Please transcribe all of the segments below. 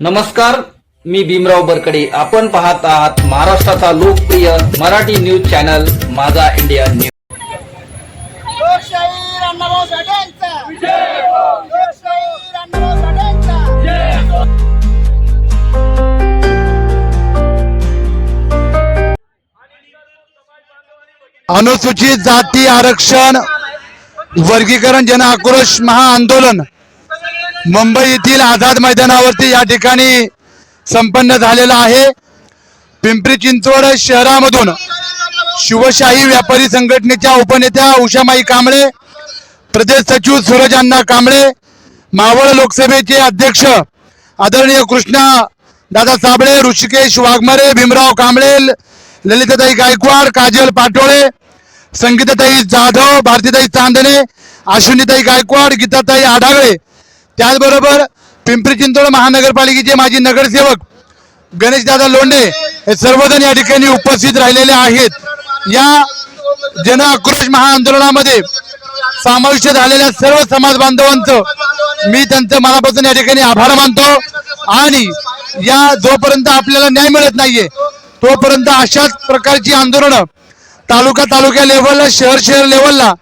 नमस्कार मी भीमराव बरकडे. आपण पाहत आहात महाराष्ट्राचा लोकप्रिय मराठी न्यूज चॅनल माझा इंडिया न्यूज. लोकशाही अण्णाभाऊ साठेंचा. लोकशाही अण्णाभाऊ साठेंचा. अनुसूचित जाती आरक्षण वर्गीकरण जन आक्रोश महाआंदोलन. मुंबई येथील आझाद मैदानावरती या ठिकाणी संपन्न झालेला आहे. पिंपरी चिंचवड शहरामधून शिवशाही व्यापारी संघटनेच्या उपनेत्या उषामाई कांबळे प्रदेश सचिव सूरज अण्णा कांबळे मावळ लोकसभेचे अध्यक्ष आदरणीय कृष्णा दादा साबळे ऋषिकेश वाघमारे भीमराव कांबळे ललिताताई गायकवाड काजल पाटोळे संगीताताई जाधव भारतीताई चांदणे अश्विनीताई गायकवाड गीताताई आढागळे त्याचबरोबर पिंपरी चिंचवड महानगरपालिकेचे माजी नगरसेवक गणेशदादा लोंढे हे सर्वजण या ठिकाणी उपस्थित राहिलेले आहेत. या जन आक्रोश महाआंदोलनामध्ये समाविष्ट झालेल्या सर्व समाज बांधवांचं मी त्यांचं मनापासून या ठिकाणी आभार मानतो. आणि या जोपर्यंत आपल्याला न्याय मिळत नाहीये तोपर्यंत अशाच प्रकारची आंदोलनं तालुका तालुक्या लेवलला शहर शहर लेवलला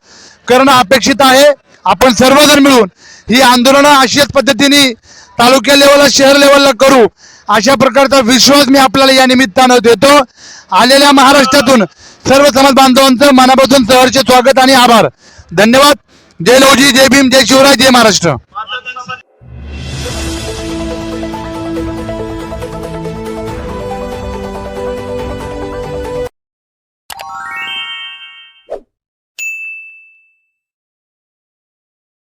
करणं अपेक्षित आहे. आपण सर्वजण मिळून ही आंदोलनं अशाच पद्धतीने तालुक्या लेवलला शहर लेवलला करू. अशा प्रकारचा विश्वास मी आपल्याला या निमित्तानं देतो. आलेल्या महाराष्ट्रातून सर्व समाज बांधवांचं मनापासून सहर्ष स्वागत आणि आभार. धन्यवाद. जय लवजी जय भीम जय शिवराय जय महाराष्ट्र.